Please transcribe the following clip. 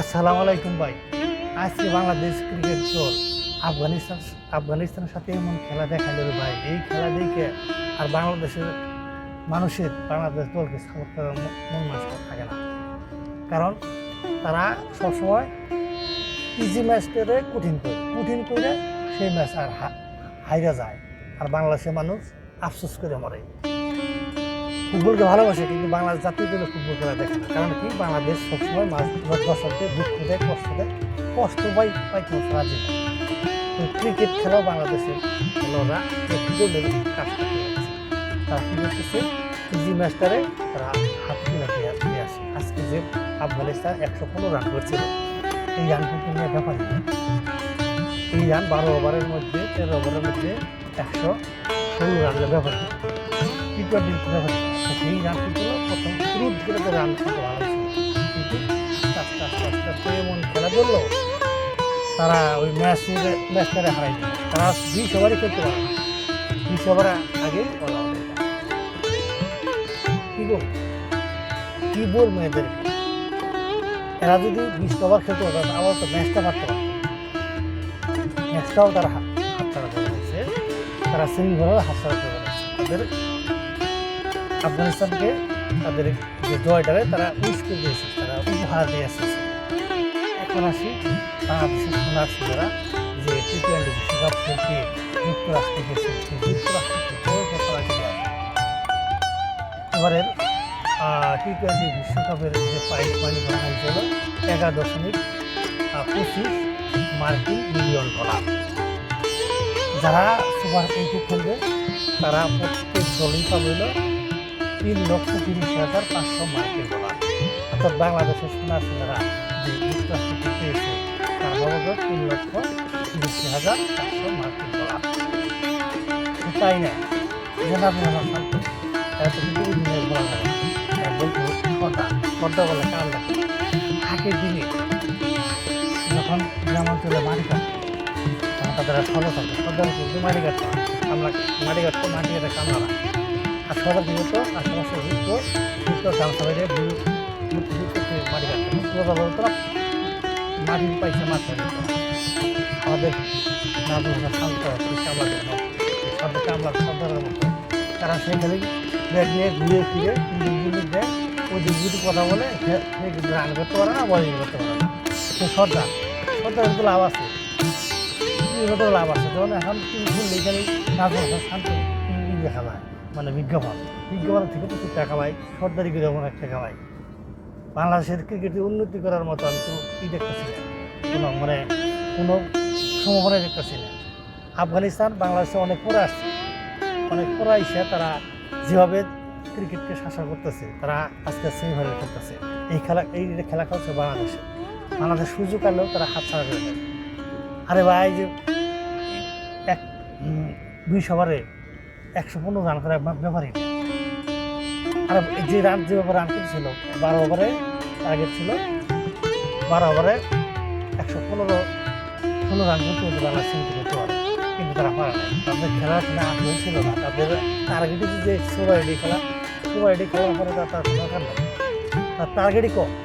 আসসালামু আলাইকুম ভাই। আজকে বাংলাদেশ ক্রিকেট দল আফগানিস্তান আফগানিস্তানের সাথে এমন খেলা দেখা রে ভাই। এই খেলা দেখে আর বাংলাদেশের মানুষের বাংলাদেশ দলকে সাপোর্ট করার মন মানসিকতা থাকে না। কারণ তারা সবসময় ইজি ম্যাচটারে কঠিন করে। কঠিন করে সেই ম্যাচ আর হাইরা যায়। আর বাংলাদেশের মানুষ আফসোস করে মরে। ফুটবলকে ভালোবাসে, কিন্তু বাংলাদেশ জাতীয় দলে ফুটবল খেলা দেখে না। কারণ কি? বাংলাদেশ সবসময় দর্শকদের দুঃখ দেয় কষ্ট দেয় কষ্ট পাই পাইতে রাজি না। তো ক্রিকেট খেলাও বাংলাদেশের খেলোয়াড়রা একটু দলের কাজ করতে তারা কী করতেছে? ইজি ম্যাচটারে তারা হাত তুলে দিয়ে আসে। আজকে যে আফগানিস্তান একশো পনেরো রান করছিল, এই রান কিন্তু ব্যাপার না। এই রান বারো ওভারের মধ্যে, তেরো ওভারের মধ্যে একশো ষোলো রানের ব্যাপার। টি টোয়েন্টির ব্যাপার এই রান কিন্তু প্রথম তো রান কিন্তু ভালো কিন্তু তারা ওই ম্যাচ ম্যাচটারে হারাই দিল। তারা বিশ ওভারই খেলতে পারে বিশ ওভার আগে বলা হবে কি গো কি বল মেয়েদেরকে এরা যদি বিশ ওভার খেলতে পারতো আবার তো ম্যাচটা পারতে পারতো ম্যাচটাও তারা হাত করে দিয়েছে। তারা সেমিফাইনালে হাতছাড়া করে দিয়েছে। তাদের আফগানিস্তানকে তাদের যে জয়টারে তারা করে দিয়েছে, তারা উপহার দিয়ে এসেছে। এখন আসি বাংলাদেশের সোনার ছেলেরা যে টি টোয়েন্টি বিশ্বকাপ খেলতে যুক্তরাষ্ট্রে গেছে। সেই যুক্তরাষ্ট্র থেকে খেলা খেলে আসে। এবারের টি টোয়েন্টি বিশ্বকাপের যে প্রাইজ মানি করা হয়েছিল এগারো দশমিক পঁচিশ মার্কিন মিলিয়ন ডলার। যারা সুপার এইটে খেলবে, তারা প্রত্যেক দলই পাবে তিন লক্ষ তিরিশ হাজার পাঁচশো মার্কিন ডলার। অর্থাৎ বাংলাদেশের সোনার ছেলেরা যে যুক্তরাষ্ট্রকে পেয়েছে, তার বাবদ তিন লক্ষ তিরিশ হাজার পাঁচশো মার্কিন ডলার। তাই না? জেনারেল মেহমান শান্ত তারা তো কিন্তু দিনের বলা বলতো সর্দা বলে দিনে। যখন গ্রামাঞ্চলে তখন তাদের কিন্তু মাটি। মাটি এটা কামলা আর কি হতো আশেপাশে ঘুরতো ঘুরতো গামছা বাইরে মাটি কাটতো পুরো বলতো মাটির পয়সা মাছ আমাদের নাজু শান্ত কামলা সর্দার কামলা সর্দারের মতো। তারা সেখানে ব্যাগ নিয়ে ঘুরে ফিরে দিন দেয় ওই যদি কথা বলে, সে কিন্তু রান করতে কিন্তু লাভ আছে। যেমন এখন শান্ত দেখা যায় মানে বিজ্ঞাপন। বিজ্ঞাপন থেকে প্রচুর টাকা পাই সর্দারি করে অনেক টাকা পাই বাংলাদেশের ক্রিকেটে উন্নতি করার মতো আমি তো ই দেখতেছি না। কোনো মানে কোনো সম্ভাবনা দেখতেছি না। আফগানিস্তান বাংলাদেশে অনেক পরে আসছে। অনেক পরে এসে তারা যেভাবে ক্রিকেটকে শাসন করতেছে, তারা আজকে সেমিফাইনাল খেলতেছে। এই খেলা এই খেলা খেলছে বাংলাদেশে। বাংলাদেশ সুযোগ আনলেও তারা হাত ছাড়া করে আরে ভাই যে এক দুই সবারে একশো পনেরো রান ব্যাপ- ব্যাপারই। আর, যে রান যেভাবে রান করেছিল, বারো ওভারে টার্গেট ছিল, বারো ওভারে একশো পনেরো, ষোলো রান করতে হতো বাংলাদেশ সেমিতে করতে পারে কিন্তু তারা পারে তাদের খেলার কোনো আগ্রহ ছিল না। তাদের টার্গেটে যে সুপার এডি খেলা সুপার এডি খেলার পরে তার দরকার নেই। তার টার্গেটই কম।